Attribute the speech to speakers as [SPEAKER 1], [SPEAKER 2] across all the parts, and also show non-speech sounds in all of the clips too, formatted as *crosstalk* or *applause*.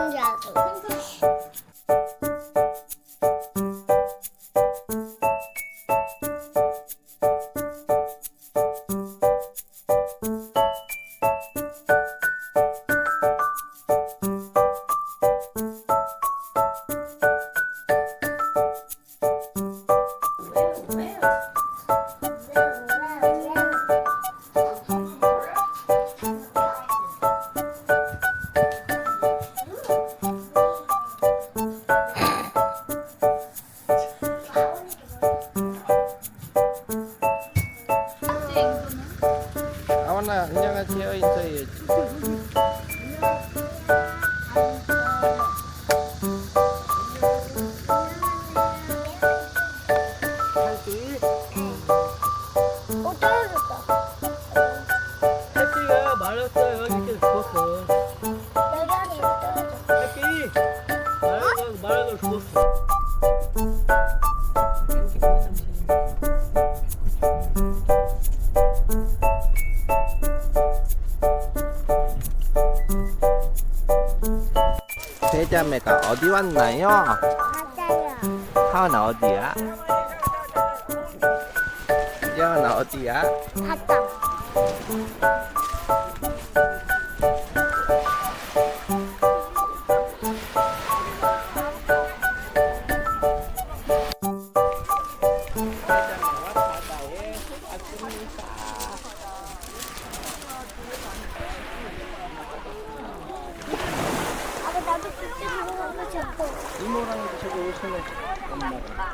[SPEAKER 1] 레
[SPEAKER 2] 하세요 인사해야지.
[SPEAKER 1] 어 떨어졌다
[SPEAKER 2] 세자매가 어디 왔나요?
[SPEAKER 1] 맞아요
[SPEAKER 2] 하은아 어디야? 예원아 어디야?
[SPEAKER 1] 바다
[SPEAKER 2] 이모랑 저기 오시면 엄마가.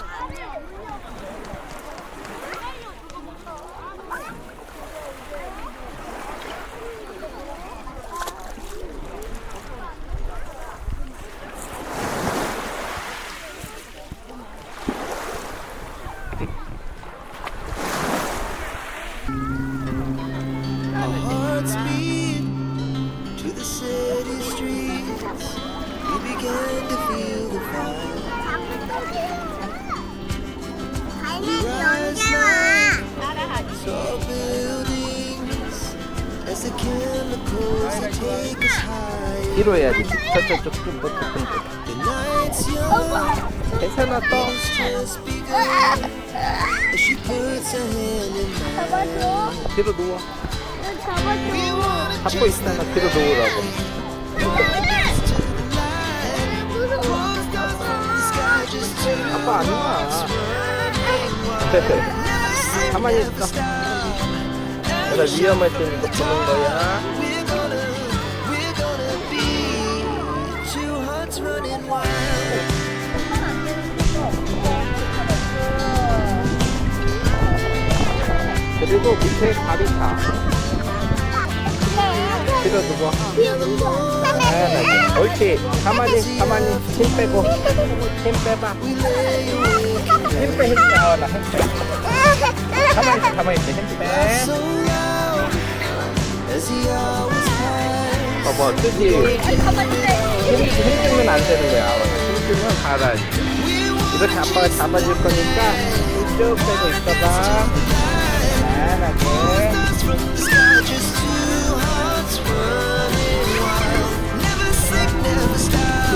[SPEAKER 2] 뒤로 해야지. 좀더 조금 더.
[SPEAKER 3] Night's young,
[SPEAKER 2] 괜찮아 또.
[SPEAKER 1] 잡아줘
[SPEAKER 2] 뒤로 누워.
[SPEAKER 1] 잡아줘
[SPEAKER 2] 잡고 있다가 뒤로 누우라고. 아빠 안 와. *laughs* 가만히 있어. 내가 위험할 테니까 보는 거야. 다. 뒤로 누워. 아, 옳지. 가만히, 가만히. 힘 빼고. 힘 빼봐. 힘 빼, 힘 빼. 아, 나힘 빼. 가만히 있어, 가만히 있어. 힘 빼. 봐봐, 뜨지. 힘, 힘 주면 안 되는 거야. 힘 주면 가라지. 이렇게 아빠가 잡아줄 거니까 쭉 빼고 있어봐.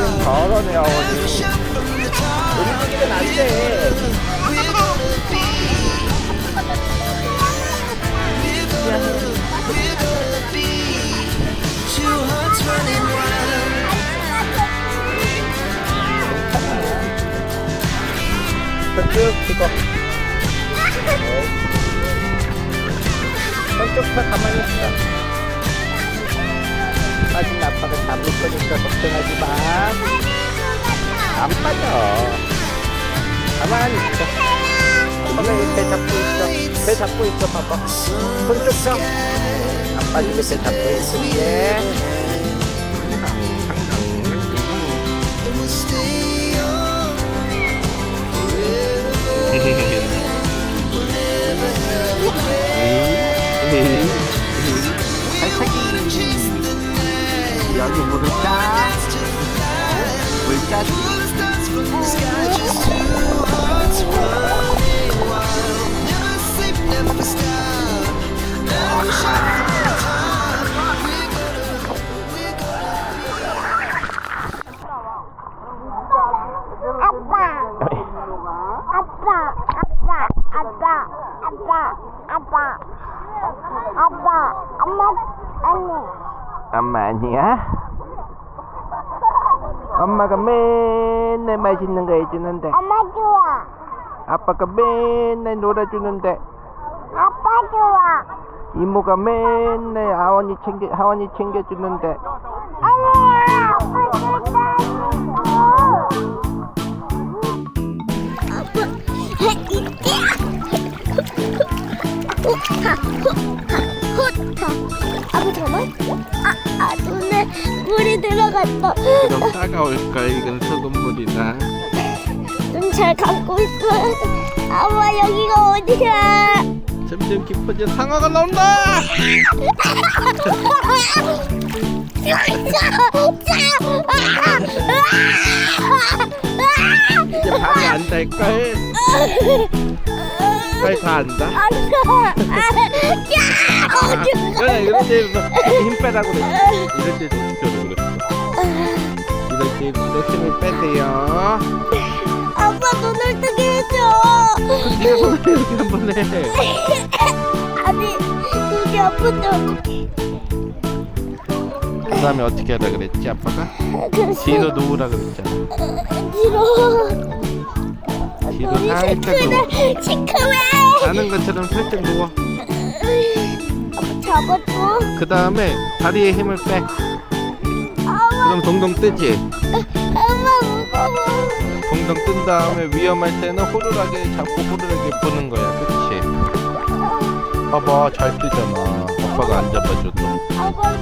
[SPEAKER 2] 지금 걸어내, 어머니.
[SPEAKER 3] Shot from the top.
[SPEAKER 2] 움직이면 안 돼.
[SPEAKER 3] We're gonna be.
[SPEAKER 2] 손쪽 펴 가만히 있어. 빠진 아빠가 잡을 거니까 걱정하지 마. 안 빠져. 가만히 있어. 가만히 배 잡고 있어. 배 잡고 있어, 봐봐. 손쪽 펴. 안 빠지게 배 잡고 있을게. 여기 물을 짜. 물 짜지. 아니야? 엄마가 맨날 맛있는 거 해주는데
[SPEAKER 1] 엄마 좋아.
[SPEAKER 2] 아빠가 맨날 놀아주는데
[SPEAKER 1] 아빠 좋아.
[SPEAKER 2] 이모가 맨날 하원이 챙겨 하원이 챙겨주는데
[SPEAKER 1] 아니야, 아빠 좋다. 아빠 잠깐만. 아, 아, 눈에 물이 들어갔다.
[SPEAKER 2] 그럼 따가울까 이건 소금물이다
[SPEAKER 1] 눈 잘 감고 있어. 아빠 여기가 어디야?
[SPEAKER 2] 점점 깊어져 상어가 나온다 이제 발이 안 닿을걸 *laughs* 빨리 다? 안다 그래 이럴 때 힘 빼라고 그랬어. 이럴 때도 저도 그랬어. 이럴 때 힘을 빼세요
[SPEAKER 1] 아빠 눈을 뜨게 해줘.
[SPEAKER 2] 네가 손을 이렇게 한번 해.
[SPEAKER 1] 아니 눈이 어떡해.
[SPEAKER 2] 그 다음에 어떻게 하라 그랬지 아빠가?
[SPEAKER 1] 그래서
[SPEAKER 2] 뒤로 누우라 그랬잖아.
[SPEAKER 1] 뒤로. 눈이
[SPEAKER 2] 살짝 누워
[SPEAKER 1] 시큼해. 시큼해.
[SPEAKER 2] 자는 것처럼 살짝 누워
[SPEAKER 1] 아빠 잡아줘.
[SPEAKER 2] 그 다음에 다리에 힘을 빼
[SPEAKER 1] 아빠,
[SPEAKER 2] 그럼 동동 뜨지?
[SPEAKER 1] 아빠 무서워.
[SPEAKER 2] 동동 뜬 다음에 위험할 때는 호루라기 잡고 호루라기 보는 거야 그치? 봐봐 잘 뜨잖아 아빠가 안 잡아줘도
[SPEAKER 1] 아빠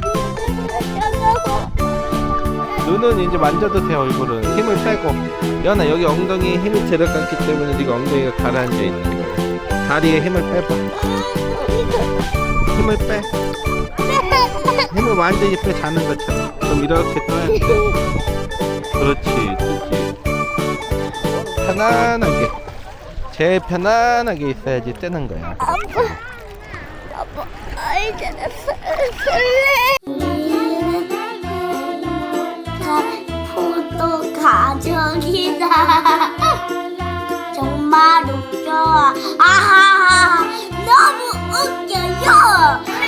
[SPEAKER 1] 작아서.
[SPEAKER 2] 눈은 이제 만져도 돼 얼굴은. 힘을 빼고. 연아 여기 엉덩이에 힘이 들어갔기 때문에 네가 엉덩이가 가라앉아 있는 거야. 다리에 힘을 빼봐. 힘을 빼. 힘을 완전히 빼 자는 것처럼. 그럼 이렇게 떠야 돼. 그렇지 뜨지. 편안하게. 제일 편안하게 있어야지 뜨는 거야.
[SPEAKER 1] 아빠, 아빠, 아이 잘했어, 설레. 가족이다. *laughs* 정말 웃겨. 아하, 너무 웃겨요.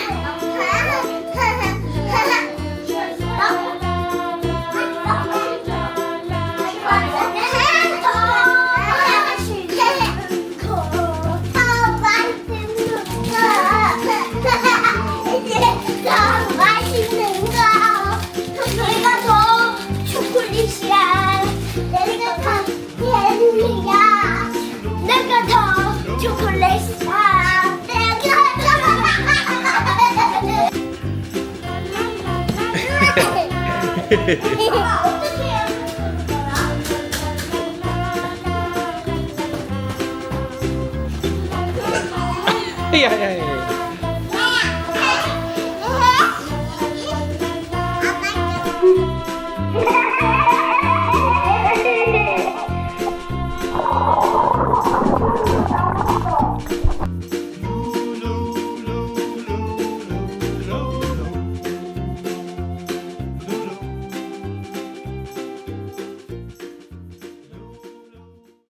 [SPEAKER 1] 내가 어떻게
[SPEAKER 2] 야야야